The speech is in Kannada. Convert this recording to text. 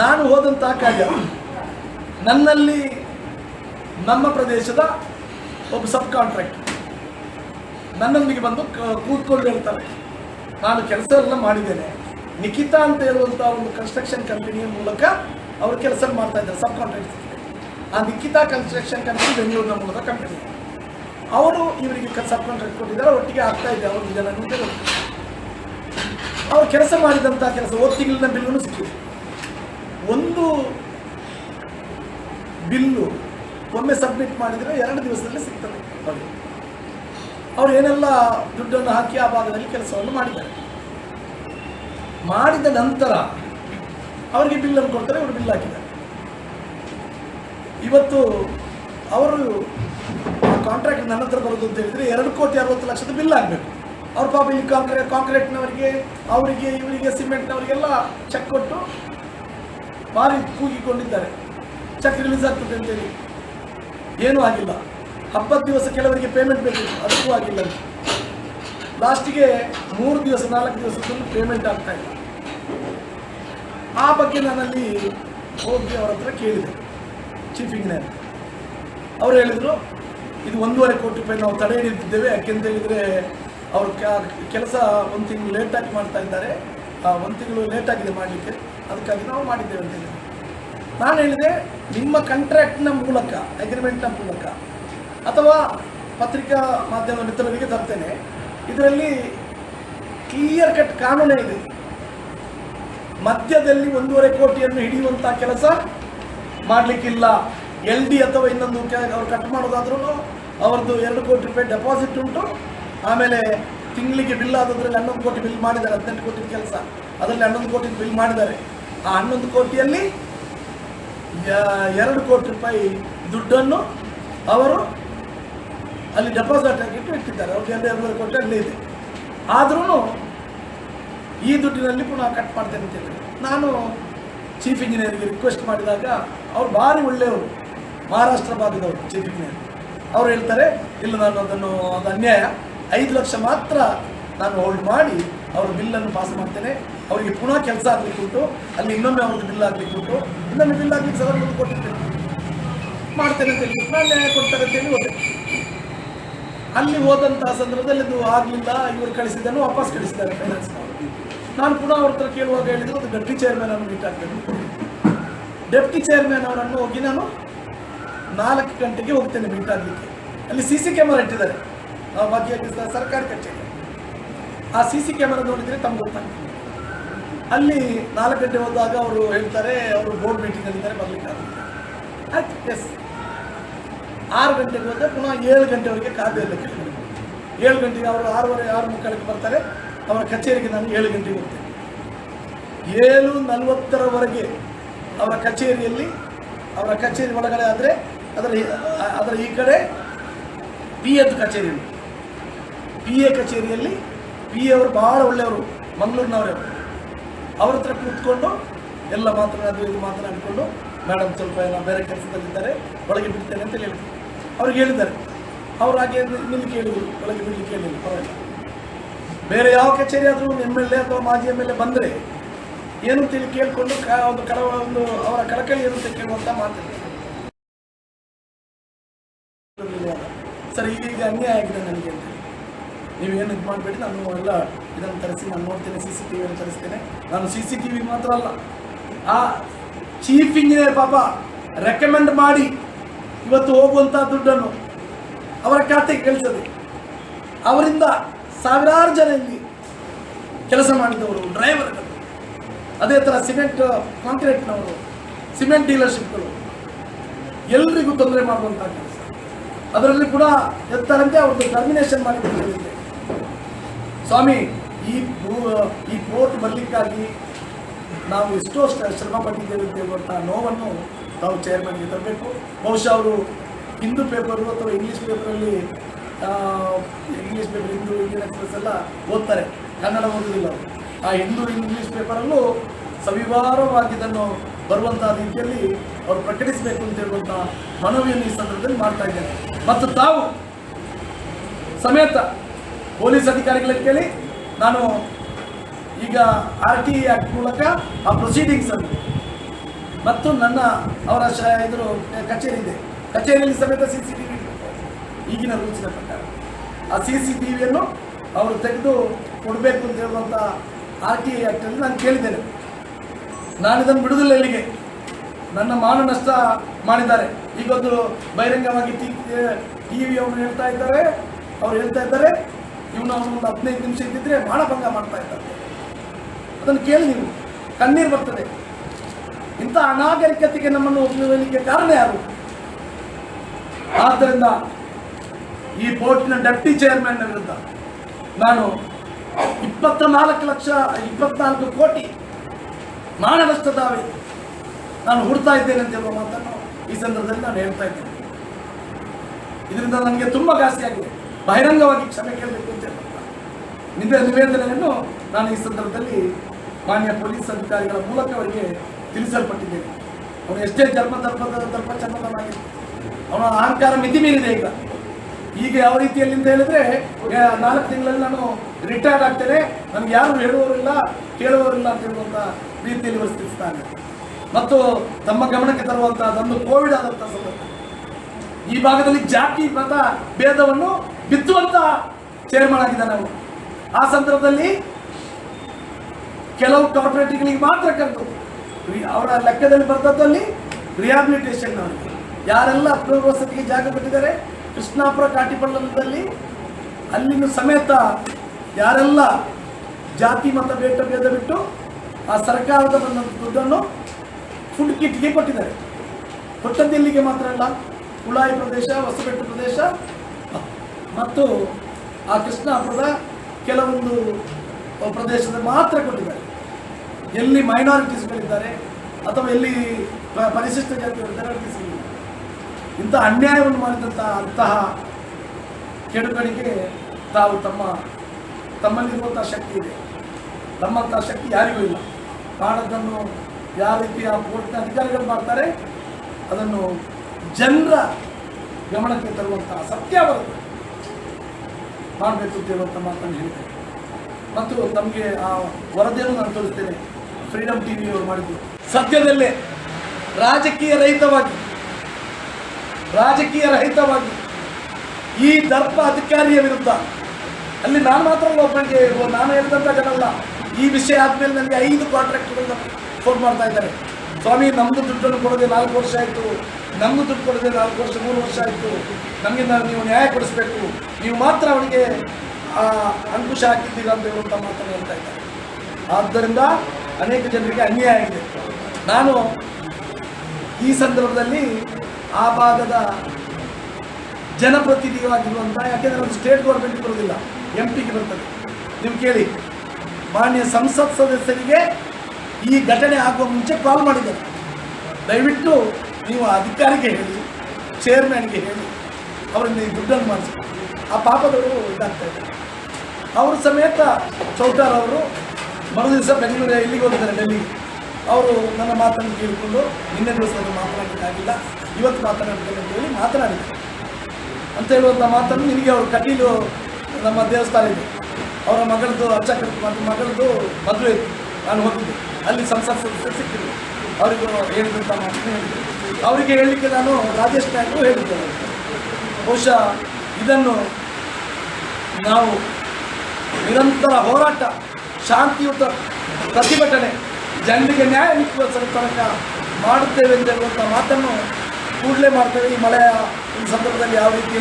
ನಾನು ಹೋದಂತಹ ಕಾರ್ಯ ನನ್ನಲ್ಲಿ ನಮ್ಮ ಪ್ರದೇಶದ ಒಬ್ಬ ಸಬ್ ಕಾಂಟ್ರಾಕ್ಟ್ ನನ್ನೊಂದಿಗೆ ಬಂದು ಕೂತ್ಕೊಂಡು ಹೇಳ್ತಾರೆ. ನಾನು ಕೆಲಸ ಎಲ್ಲ ಮಾಡಿದ್ದೇನೆ. ನಿಖಿತಾ ಅಂತ ಹೇಳುವಂಥ ಒಂದು ಕನ್ಸ್ಟ್ರಕ್ಷನ್ ಕಂಪನಿಯ ಮೂಲಕ ಅವರು ಕೆಲಸ ಮಾಡ್ತಾ ಇದ್ದಾರೆ ಸಬ್ ಕಾಂಟ್ರಾಕ್ಟ್ ಆ ನಿಖಿತಾ ಕನ್ಸ್ಟ್ರಕ್ಷನ್ ಕಂಪನಿ ಬೆಂಗಳೂರಿನ ಮೂಲದ ಕಂಪನಿ ಅವರು ಇವರಿಗೆ ಸಬ್ ಕಾಂಟ್ರಾಕ್ಟ್ ಕೊಟ್ಟಿದ್ದಾರೆ. ಒಟ್ಟಿಗೆ ಆಗ್ತಾ ಇದೆ ಅವರು ಜನ ಅವ್ರು ಕೆಲಸ ಮಾಡಿದಂತಹ ಕೆಲಸ ಒಂದು ತಿಂಗಳಿನ ಬಿಲ್ಲೂ ಸಿಕ್ಕಿದೆ. ಒಂದು ಬಿಲ್ಲು ಒಮ್ಮೆ ಸಬ್ಮಿಟ್ ಮಾಡಿದರೆ ಎರಡು ದಿವಸದಲ್ಲಿ ಸಿಗ್ತದೆ. ಅವರು ಅವ್ರು ಏನೆಲ್ಲ ದುಡ್ಡನ್ನು ಹಾಕಿ ಆ ಭಾಗದಲ್ಲಿ ಕೆಲಸವನ್ನು ಮಾಡಿದ್ದಾರೆ. ಮಾಡಿದ ನಂತರ ಅವರಿಗೆ ಬಿಲ್ಲನ್ನು ಕೊಡ್ತಾರೆ, ಇವರು ಬಿಲ್ ಹಾಕಿದ್ದಾರೆ. ಇವತ್ತು ಅವರು ಕಾಂಟ್ರಾಕ್ಟ್ ನನ್ನ ಹತ್ರ ಬರೋದು ಅಂತ ಹೇಳಿದ್ರೆ ಎರಡು ಕೋಟಿ ಅರವತ್ತು ಲಕ್ಷದ ಬಿಲ್ ಆಗಬೇಕು ಅವ್ರ ಪಾಪ ಇಲ್ಲಿ ಕಾಂಕ್ರೀಟ್ ಕಾಂಕ್ರೀಟ್ನವರಿಗೆ ಅವರಿಗೆ, ಇವರಿಗೆ ಸಿಮೆಂಟ್ನವರಿಗೆಲ್ಲ ಚೆಕ್ ಕೊಟ್ಟು ಭಾರಿ ಕೂಗಿಕೊಂಡಿದ್ದಾರೆ. ಚೆಕ್ ರಿಲೀಸ್ ಆಗ್ತದೆ ಅಂತೇಳಿ. ಏನೂ ಆಗಿಲ್ಲ. ಹಬ್ಬದ ದಿವಸ ಕೆಲವರಿಗೆ ಪೇಮೆಂಟ್ ಬೇಕಿತ್ತು ಅದಕ್ಕೂ ಆಗಿಲ್ಲ ಲಾಸ್ಟಿಗೆ ಮೂರು ದಿವಸ, ನಾಲ್ಕು ದಿವಸದಲ್ಲಿ ಪೇಮೆಂಟ್ ಆಗ್ತಾ ಇಲ್ಲ. ಆ ಬಗ್ಗೆ ನಾನಲ್ಲಿ ಹೋಗಿ ಅವರ ಹತ್ರ ಕೇಳಿದೆ. ಚೀಫ್ ಇಂಜಿನಿಯರ್ ಅವರು ಹೇಳಿದರು, ಇದು ಒಂದೂವರೆ ಕೋಟಿ ರೂಪಾಯಿ ನಾವು ತಡೆ ಹಿಡಿದಿದ್ದೇವೆ. ಯಾಕೆಂತ ಹೇಳಿದರೆ, ಅವರು ಕೆಲಸ ಒಂದು ತಿಂಗಳು ಲೇಟಾಗಿ ಮಾಡ್ತಾ ಇದ್ದಾರೆ. ಒಂದು ತಿಂಗಳು ಲೇಟಾಗಿದೆ ಮಾಡಲಿಕ್ಕೆ. ಅದಕ್ಕಾಗಿ ನಾವು ಮಾಡಿದ್ದೇವೆ ಅಂತ ಹೇಳಿ ನಾನು ಹೇಳಿದೆ, ನಿಮ್ಮ ಕಾಂಟ್ರಾಕ್ಟ್ನ ಮೂಲಕ ಅಗ್ರಿಮೆಂಟ್ನ ಮೂಲಕ, ಅಥವಾ ಪತ್ರಿಕಾ ಮಾಧ್ಯಮ ಮಿತ್ರರಿಗೆ ತರ್ತೇನೆ. ಇದರಲ್ಲಿ ಕ್ಲಿಯರ್ ಕಟ್ ಕಾನೂನೇ ಇದೆ. ಮಧ್ಯದಲ್ಲಿ ಒಂದೂವರೆ ಕೋಟಿಯನ್ನು ಹಿಡಿಯುವಂಥ ಕೆಲಸ ಮಾಡಲಿಕ್ಕಿಲ್ಲ. ಎಲ್ ಡಿ ಅಥವಾ ಇನ್ನೊಂದು ಅವ್ರು ಕಟ್ ಮಾಡೋದಾದ್ರೂ ಅವ್ರದ್ದು ಎರಡು ಕೋಟಿ ರೂಪಾಯಿ ಡೆಪಾಸಿಟ್ ಉಂಟು. ಆಮೇಲೆ ತಿಂಗಳಿಗೆ ಬಿಲ್ ಆದದ್ರಲ್ಲಿ ಹನ್ನೊಂದು ಕೋಟಿ ಬಿಲ್ ಮಾಡಿದ್ದಾರೆ, ಹದಿನೆಂಟು ಕೋಟಿ ಕೆಲಸ. ಅದರಲ್ಲಿ ಹನ್ನೊಂದು ಕೋಟಿ ಬಿಲ್ ಮಾಡಿದ್ದಾರೆ. ಆ ಹನ್ನೊಂದು ಕೋಟಿಯಲ್ಲಿ ಎರಡು ಕೋಟಿ ರೂಪಾಯಿ ದುಡ್ಡನ್ನು ಅವರು ಅಲ್ಲಿ ಡೆಪಾಸಿಟ್ ಹಾಕಿಟ್ಟು ಇಟ್ಟಿದ್ದಾರೆ. ಅವ್ರಿಗೆ ಎರಡು ಎರಡೂವರೆ ಕೋಟಿ ಅಲ್ಲೇ ಇದೆ. ಆದ್ರೂ ಈ ದುಡ್ಡಿನಲ್ಲಿ ಪುನಃ ಕಟ್ ಮಾಡ್ತೇನೆ ಅಂತ ಹೇಳಿದ್ರು. ನಾನು ಚೀಫ್ ಇಂಜಿನಿಯರ್ಗೆ ರಿಕ್ವೆಸ್ಟ್ ಮಾಡಿದಾಗ ಅವ್ರು ಭಾರಿ ಒಳ್ಳೆಯವರು ಮಹಾರಾಷ್ಟ್ರ ಭಾಗದವರು ಚೀಫ್ ಇಂಜಿನಿಯರ್ ಅವ್ರು ಹೇಳ್ತಾರೆ, ಇಲ್ಲ, ನಾನು ಅದನ್ನು, ಅದು ಅನ್ಯಾಯ. ಐದು ಲಕ್ಷ ಮಾತ್ರ ನಾನು ಹೋಲ್ಡ್ ಮಾಡಿ, ಅವ್ರ ಬಿಲ್ಲನ್ನು ಪಾಸ್ ಮಾಡ್ತೇನೆ. ಅವರಿಗೆ ಪುನಃ ಕೆಲಸ ಆಗ್ಲಿಕ್ಕೆ ಉಂಟು ಅಲ್ಲಿ ಇನ್ನೊಮ್ಮೆ ಅವ್ರಿಗೆ ಬಿಲ್ ಆಗ್ಲಿಕ್ಕೆ ಉಂಟು ಇನ್ನೊಮ್ಮೆ ಬಿಲ್ ಆಗ್ಲಿಕ್ಕೆ ಸಲ ಕೊಟ್ಟಿರ್ತೇನೆ ಮಾಡ್ತೇನೆ ಅಂತ ಹೇಳಿ ನಾನು ನ್ಯಾಯ ಕೊಡ್ತಾರೆ ಅಂತ ಹೇಳಿ ಹೋದೆ. ಅಲ್ಲಿ ಹೋದಂತಹ ಸಂದರ್ಭದಲ್ಲಿ ಅದು ಆಗಲಿಲ್ಲ, ಇವರು ಕಳಿಸಿದ್ದನ್ನು ವಾಪಸ್ ಕಳಿಸಿದ್ದಾರೆ ಫೈನಾನ್ಸ್ ನಾನು ಪುನಃ ಅವ್ರ ಹತ್ರ ಕೇಳುವಾಗ ಹೇಳಿದ್ರು, ಅದು ಡೆಪ್ಟಿ ಚೇರ್ಮನ್ ಅನ್ನು ಮೀಟ್ ಆಗ್ತೇನೆ ಡೆಪ್ಟಿ ಚೇರ್ಮನ್ ಅವರನ್ನು ಹೋಗಿ ನಾನು ನಾಲ್ಕು ಗಂಟೆಗೆ ಹೋಗ್ತೇನೆ ಮೀಟ್ ಆಗ್ಲಿಕ್ಕೆ. ಅಲ್ಲಿ ಸಿ ಸಿ ಕ್ಯಾಮರಾ ಇಟ್ಟಿದ್ದಾರೆ. ಭಾಗ್ಯಕ್ಕೆ ಸ- ಸರ್ಕಾರಿ ಕಚೇರಿ. ಆ ಸಿ ಸಿ ಕ್ಯಾಮರಾ ನೋಡಿದರೆ ತಮ್ಗೆ ಗೊತ್ತಾಗ್ತದೆ. ಅಲ್ಲಿ ನಾಲ್ಕು ಗಂಟೆ ಹೋದಾಗ ಅವರು ಹೇಳ್ತಾರೆ, ಅವರು ಬೋರ್ಡ್ ಮೀಟಿಂಗ್ ಅಂತಾರೆ ಬರ್ಲಿಕ್ಕೆ ಎಸ್ ಆರು ಗಂಟೆಗೆ ಹೋದ್ರೆ ಪುನಃ ಏಳು ಗಂಟೆವರೆಗೆ ಕೆಳಗಡೆ ಏಳು ಗಂಟೆಗೆ ಅವರು ಆರೂವರೆ, ಆರು ಮುಕ್ಕಾಲಕ್ಕೆ ಬರ್ತಾರೆ. ಅವರ ಕಚೇರಿಗೆ ನಾನು ಏಳು ಗಂಟೆಗೆ ಹೋಗ್ತೇನೆ. ಏಳು ನಲವತ್ತರವರೆಗೆ ಅವರ ಕಚೇರಿಯಲ್ಲಿ, ಅವರ ಕಚೇರಿ ಒಳಗಡೆ ಆದರೆ, ಅದರ ಅದರ ಈ ಕಡೆ ಪಿ ಎದ್ದು ಕಚೇರಿ ಪಿ ಎ ಕಚೇರಿಯಲ್ಲಿ ಪಿ ಎ ಅವರು ಭಾಳ ಒಳ್ಳೆಯವರು, ಮಂಗಳೂರಿನವರೇ ಅವರು ಹತ್ರ ಕೂತ್ಕೊಂಡು ಎಲ್ಲ ಮಾತನಾಡಿ, ಇದು ಮಾತನಾಡಿಕೊಂಡು ಮೇಡಮ್ ಸ್ವಲ್ಪ ಏನೋ ಬೇರೆ ಕೆಲಸದಲ್ಲಿದ್ದಾರೆ, ಒಳಗೆ ಬಿಡ್ತೇನೆ ಅಂತ ಹೇಳಿದ್ರು. ಅವ್ರಿಗೆ ಹೇಳಿದ್ದಾರೆ. ಅವ್ರು ಹಾಗೆ ನಿಲ್ಲಿ ಕೇಳಿದ್ರು ಒಳಗೆ ಬಿಡ್ಲಿಕ್ಕೆ ಹೇಳಿಲ್ಲ ಪರವಾಗಿಲ್ಲ. ಬೇರೆ ಯಾವ ಕಚೇರಿ ಆದರೂ ಎಂ ಎಲ್ ಎ ಅಥವಾ ಮಾಜಿ ಎಂ ಎಲ್ ಎ ಬಂದರೆ ಏನು ಅಂತೇಳಿ ಕೇಳಿಕೊಂಡು ಕ, ಒಂದು ಕಳ ಒಂದು ಅವರ ಕಳಕಳಿ ಏನು ಅಂತ ಕೇಳುವಂಥ ಮಾತಿದೆ ಸರ್, ಈಗ ಅನ್ಯಾಯ ಆಗಿದೆ ನನಗೆ. ನೀವೇನು ಇದು ಮಾಡಬೇಡಿ, ನಾನು ಎಲ್ಲ ಇದನ್ನು ತರಿಸಿ, ನಾನು ನೋಡ್ತೇನೆ ಸಿ ಸಿ ಟಿ ವಿಯನ್ನು ತರಿಸ್ತೇನೆ. ನಾನು ಸಿ ಸಿ ಟಿ ವಿ ಮಾತ್ರ ಅಲ್ಲ, ಆ ಚೀಫ್ ಇಂಜಿನಿಯರ್ ಪಾಪ ರೆಕಮೆಂಡ್ ಮಾಡಿ ಇವತ್ತು ಹೋಗುವಂಥ ದುಡ್ಡನ್ನು ಅವರ ಖಾತೆಗೆ ಕಳಿಸದೆ. ಅವರಿಂದ ಸಾವಿರಾರು ಜನ ಇಲ್ಲಿ ಕೆಲಸ ಮಾಡಿದವರು ಡ್ರೈವರ್ಗಳು ಅದೇ ಥರ ಸಿಮೆಂಟ್ ಕಾಂಕ್ರೀಟ್ನವರು ಸಿಮೆಂಟ್ ಡೀಲರ್ಶಿಪ್ಗಳು ಎಲ್ರಿಗೂ ತೊಂದರೆ ಮಾಡುವಂಥ ಕೆಲಸ. ಅದರಲ್ಲಿ ಕೂಡ ಎತ್ತಾರಂತೆ, ಅವ್ರದ್ದು ಟರ್ಮಿನೇಷನ್ ಮಾಡಿಬಿಟ್ಟಿದೆ ಸ್ವಾಮಿ, ಈ ಈ ಪೋರ್ಟ್ ಬರಲಿಕ್ಕಾಗಿ ನಾವು ಎಷ್ಟೋ ಶ್ರ- ಶ್ರಮ ಪಟ್ಟಿದ್ದೇವೆ ಅಂತ ಹೇಳುವಂಥ ನೋವನ್ನು ತಾವು ಚೇರ್ಮನ್ಗೆ ತರಬೇಕು. ಬಹುಶಃ ಅವರು ಹಿಂದೂ ಪೇಪರು ಅಥವಾ ಇಂಗ್ಲೀಷ್ ಪೇಪರಲ್ಲಿ English paper, Hindu, Indian Express ಎಲ್ಲ ಓದ್ತಾರೆ. ಕನ್ನಡ ಓದುವುದಿಲ್ಲ ಆ ಹಿಂದೂ, ಇಂಗ್ಲೀಷ್ ಪೇಪರಲ್ಲೂ ಸವಿವಾರವಾಗಿ ಇದನ್ನು ಬರುವಂತಹ ರೀತಿಯಲ್ಲಿ ಅವರು ಪ್ರಕಟಿಸಬೇಕು ಅಂತ ಹೇಳುವಂಥ ಮನವಿಯನ್ನು ಈ ಸಂದರ್ಭದಲ್ಲಿ ಮಾಡ್ತಾ ಇದ್ದೇನೆ. ಮತ್ತು ತಾವು ಸಮೇತ ಪೊಲೀಸ್ ಅಧಿಕಾರಿಗಳಿಗೆ ಕೇಳಿ ನಾನು ಈಗ ಆರ್ ಟಿ ಆಕ್ಟ್ ಮೂಲಕ ಆ ಪ್ರೊಸೀಡಿಂಗ್ಸ್ ಅನ್ನು ಮತ್ತು ನನ್ನ ಅವರ ಶ ಇದ್ರ ಕಚೇರಿ ಇದೆ ಕಚೇರಿಯಲ್ಲಿ ಸಮೇತ ಸಿ ಸಿ ಟಿ ವಿ ಈಗಿನ ರೂಲ್ಸಿನ ಪ್ರಕಾರ ಆ ಸಿ ಸಿ ಟಿ ವಿಯನ್ನು ಅವರು ತೆಗೆದು ಕೊಡಬೇಕು ಅಂತ ಹೇಳುವಂಥ ಆರ್ ಟಿ ಆ್ಯಕ್ಟಲ್ಲಿ ನಾನು ಕೇಳಿದ್ದೇನೆ ನಾನು ಇದನ್ನು ಬಿಡುವುದಿಲ್ಲ ಇಲ್ಲಿಗೆ ನನ್ನ ಮಾನ ನಷ್ಟ ಮಾಡಿದ್ದಾರೆ ಈಗೊಂದು ಬಹಿರಂಗವಾಗಿ ಟಿ ವಿಯವರು ಹೇಳ್ತಾ ಇದ್ದಾರೆ ಅವ್ರು ಹೇಳ್ತಾ ಇದ್ದಾರೆ ಇವನು ಒಂದು ಹದಿನೈದು ನಿಮಿಷ ಇದ್ದಿದ್ರೆ ಭಂಗ ಮಾಡ್ತಾ ಇದ್ದಾರೆ. ಅದನ್ನು ಕೇಳಿ ನೀವು. ಕಣ್ಣೀರು ಬರ್ತದೆ. ಇಂಥ ಅನಾಗರಿಕತೆಗೆ ನಮ್ಮನ್ನು ಒಪ್ಪಿಸಲಿಕ್ಕೆ ಕಾರಣ ಯಾರು? ಆದ್ದರಿಂದ ಈ ಬೋರ್ಡಿನ ಡೆಪ್ಟಿ ಚೇರ್ಮನ್ ವಿರುದ್ಧ ನಾನು ಇಪ್ಪತ್ತ ನಾಲ್ಕು ಲಕ್ಷ, ಇಪ್ಪತ್ನಾಲ್ಕು ಕೋಟಿ ಮಾನವಷ್ಟದಾವೆ ನಾನು ಹುಡ್ತಾ ಇದ್ದೇನೆ ಅಂತ ಹೇಳುವ ಮಾತನ್ನು ಈ ಸಂದರ್ಭದಲ್ಲಿ ನಾನು ಹೇಳ್ತಾ ಇದ್ದೇನೆ. ಇದರಿಂದ ನನಗೆ ತುಂಬ ಘಾಸಿಯಾಗಿದೆ ಬಹಿರಂಗವಾಗಿ ಕ್ಷಮೆ ಕೇಳಬೇಕು ಅಂತ ನಿಮ್ಮ ನಿವೇದನೆಯನ್ನು ನಾನು ಈ ಸಂದರ್ಭದಲ್ಲಿ ಮಾನ್ಯ ಪೊಲೀಸ್ ಅಧಿಕಾರಿಗಳ ಮೂಲಕ ಅವರಿಗೆ ತಿಳಿಸಲ್ಪಟ್ಟಿದ್ದೇನೆ. ಅವನು ಎಷ್ಟೇ ಜನ್ಮ ದರ್ಪದ ದರ್ಪ ಚರ್ಮದನಾಗಿ ಅವನ ಅಹಂಕಾರ ಮಿತಿ ಮೀರಿದೆ ಈಗ. ಈಗ ಯಾವ ರೀತಿಯಲ್ಲಿ ಅಂತ ಹೇಳಿದ್ರೆ ನಾಲ್ಕು ತಿಂಗಳಲ್ಲಿ ನಾನು ರಿಟೈರ್ಡ್ ಆಗ್ತೇನೆ. ನನಗೆ ಯಾರು ಹೇಳುವವರಿಲ್ಲ ಕೇಳುವವರಿಲ್ಲ ಅಂತ ಹೇಳುವಂಥ ರೀತಿಯಲ್ಲಿ ವರ್ತಿಸ್ತಾನೆ ಮತ್ತು ತಮ್ಮ ಗಮನಕ್ಕೆ ತರುವಂತಹದೊಂದು ಕೋವಿಡ್ ಆದಂಥ ಸಂದರ್ಭ. ಈ ಭಾಗದಲ್ಲಿ ಜಾತಿ, ಮತ, ಭೇದವನ್ನು ಬಿತ್ತುವಂತ ಚೇರ್ಮನ್ ಆಗಿದ್ದಾನೆ ಅವರು. ಆ ಸಂದರ್ಭದಲ್ಲಿ ಕೆಲವು ಕಾರ್ಪೊರೇಟ್ಗಳಿಗೆ ಮಾತ್ರ ಕರೆದು ಅವರ ಲೆಕ್ಕದಲ್ಲಿ ಬರ್ತದಲ್ಲಿ ರಿಹಾಬಿಲಿಟೇಷನ್ ಯಾರೆಲ್ಲ ಪುನರ್ವಸತಿಗೆ ಜಾಗ ಬಿಟ್ಟಿದ್ದಾರೆ, ಕೃಷ್ಣಾಪುರ ಕಾಟಿಪಳ್ಳದಲ್ಲಿ ಅಲ್ಲಿನ ಸಮೇತ ಯಾರೆಲ್ಲ ಜಾತಿ ಮತ ಬೇಟ ಭೇದ ಬಿಟ್ಟು ಆ ಸರ್ಕಾರದ ಬಂದಂಥ ದುಡ್ಡನ್ನು ಫುಡ್ ಕಿಟ್ಗೆ ಕೊಟ್ಟಿದ್ದಾರೆ. ಕೊಟ್ಟದ್ದು ಇಲ್ಲಿಗೆ ಮಾತ್ರ ಅಲ್ಲ ಕುಳಾಯಿ ಪ್ರದೇಶ ಹೊಸಬೆಟ್ಟು ಪ್ರದೇಶ ಮತ್ತು ಆ ಕೃಷ್ಣಾಪುರದ ಕೆಲವೊಂದು ಪ್ರದೇಶದ ಮಾತ್ರ ಕೊಟ್ಟಿದ್ದಾರೆ. ಎಲ್ಲಿ ಮೈನಾರಿಟೀಸ್ಗಳಿದ್ದಾರೆ ಅಥವಾ ಎಲ್ಲಿ ಪರಿಶಿಷ್ಟ ಜಾತಿಗಳಿದ್ದಾರೆ ಅವರಿಗೆ ಇಂಥ ಅನ್ಯಾಯವನ್ನು ಮಾಡಿದಂಥ ಅಂತಹ ಕೆಡುಗಳಿಗೆ ತಾವು ತಮ್ಮ, ತಮ್ಮಲ್ಲಿರುವಂಥ ಶಕ್ತಿ ಇದೆ. ತಮ್ಮಂಥ ಶಕ್ತಿ ಯಾರಿಗೂ ಇಲ್ಲ. ಕಾಣದನ್ನು ಯಾವ ರೀತಿ ಆ ಕೋರ್ಟ್ನ ಅಧಿಕಾರಿಗಳು ಮಾಡ್ತಾರೆ, ಅದನ್ನು ಜನರ ಗಮನಕ್ಕೆ ತರುವಂತಹ ಸತ್ಯಾವರನ್ನು ಮಾಡಬೇಕು ಅಂತ ಮಾತನ್ನು ಹೇಳ್ತೇನೆ ಮತ್ತು ನಮಗೆ ಆ ವರದಿಯನ್ನು ನಾನು ತೋರಿಸ್ತೇನೆ. ಫ್ರೀಡಮ್ ಟಿ ವಿಯವರು ಮಾಡಿದ್ದು. ಸದ್ಯದಲ್ಲೇ ರಾಜಕೀಯ ರಹಿತವಾಗಿ ರಾಜಕೀಯ ರಹಿತವಾಗಿ ಈ ದರ್ಪ ಅಧಿಕಾರಿಯ ವಿರುದ್ಧ, ಅಲ್ಲಿ ನಾನು ಮಾತ್ರ ಒಬ್ಬನಿಗೆ ನಾನು ಹೇಳಿದಂಥ ಜನಲ್ಲ, ಈ ವಿಷಯ ಆದಮೇಲೆ ನನಗೆ ಐದು ಕಾಂಟ್ರಾಕ್ಟ್ಗಳನ್ನು ಫೋನ್ ಮಾಡ್ತಾ ಇದ್ದಾರೆ. ಸ್ವಾಮಿ ನಮ್ಮದು ದುಡ್ಡನ್ನು ಕೊಡದೆ ನಾಲ್ಕು ವರ್ಷ ಆಯಿತು. ನಮ್ಮದು ದುಡ್ಡು ಕೊಡದೆ ನಾಲ್ಕು ವರ್ಷ, ಮೂರು ವರ್ಷ ಆಯಿತು. ನಮಗೆ ನಾವು ನ್ಯಾಯ ಕೊಡಿಸ್ಬೇಕು. ನೀವು ಮಾತ್ರ ಅವನಿಗೆ ಅಂಕುಶ ಹಾಕಿದ್ದೀರ ಅಂತ ಹೇಳುವಂಥ ಮಾತನ್ನು ಹೇಳ್ತಾ ಇದ್ದಾರೆ. ಆದ್ದರಿಂದ ಅನೇಕ ಜನರಿಗೆ ಅನ್ಯಾಯ ಆಗಿದೆ. ನಾನು ಈ ಸಂದರ್ಭದಲ್ಲಿ ಆ ಭಾಗದ ಜನಪ್ರತಿನಿಧಿಯಾಗಿರುವಂಥ ಯಾಕೆಂದರೆ ಒಂದು ಸ್ಟೇಟ್ ಗೌರ್ಮೆಂಟ್ ಬರೋದಿಲ್ಲ ಎಂ ಪಿಗೆ ಬರ್ತದೆ. ನೀವು ಕೇಳಿ, ಮಾನ್ಯ ಸಂಸತ್ ಸದಸ್ಯರಿಗೆ ಈ ಘಟನೆ ಆಗುವ ಮುಂಚೆ ಕಾಲ್ ಮಾಡಿದ್ದಾರೆ. ದಯವಿಟ್ಟು ನೀವು ಅಧಿಕಾರಿಗೆ ಹೇಳಿ ಚೇರ್ಮನ್ಗೆ ಹೇಳಿ. ಅವರಿಂದ ಈ ದುಡ್ಡನ್ನು ಮಾಡಿಸಿ. ಆ ಪಾಪದವರು ಇದಾಗ್ತಾ ಇದ್ದಾರೆ. ಅವ್ರ ಸಮೇತ ಚೌಟಾರ್ ಅವರು ಮರುದಿವಸ ಬೆಂಗಳೂರು ಇಲ್ಲಿಗೆ ಹೋಗಿದ್ದಾರೆ, ಡೆಲ್ಲಿ. ಅವರು ನನ್ನ ಮಾತನ್ನು ಕೇಳಿಕೊಂಡು ನಿನ್ನೆ ದಿವಸ ಮಾತನಾಡಲಿಕ್ಕಾಗಿಲ್ಲ ಇವತ್ತು ಮಾತನಾಡ್ತೇನೆ ಅಂತ ಹೇಳಿ ಮಾತನಾಡಿದ್ದಾರೆ ಅಂತ ಹೇಳುವಂಥ ಮಾತನ್ನು ನಿನಗೆ ಅವರು ಕಟೀಲು ನಮ್ಮ ದೇವಸ್ಥಾನ ಇದೆ. ಅವರ ಮಗಳದ್ದು ಅರ್ಚಕ ಮಗಳದ್ದು ಮದುವೆ ಇತ್ತು. ನಾನು ಹೋಗಿದ್ದೆ. ಅಲ್ಲಿ ಸಂಸತ್ ಸದಸ್ಯರು ಸಿಕ್ಕಿದ್ರು. ಅವರಿಗೂ ಹೇಳಿದಂಥ ಮಾತನ್ನು ಹೇಳಿದ್ರು. ಅವರಿಗೆ ಹೇಳಲಿಕ್ಕೆ ನಾನು ರಾಜೇಶ್ ನಾಯ್ಕರು ಹೇಳಿದ್ದೇನೆ ಬಹುಶಃ ಇದನ್ನು ನಾವು ನಿರಂತರ ಹೋರಾಟ, ಶಾಂತಿಯುತ ಪ್ರತಿಭಟನೆ, ಜನರಿಗೆ ನ್ಯಾಯ ನಿಕ್ಕುವ ತನಕ ಮಾಡುತ್ತೇವೆ ಮಾತನ್ನು ಕೂಡಲೇ ಮಾಡ್ತೇವೆ. ಈ ಮಳೆಯ ಸಂದರ್ಭದಲ್ಲಿ ಯಾವ ರೀತಿ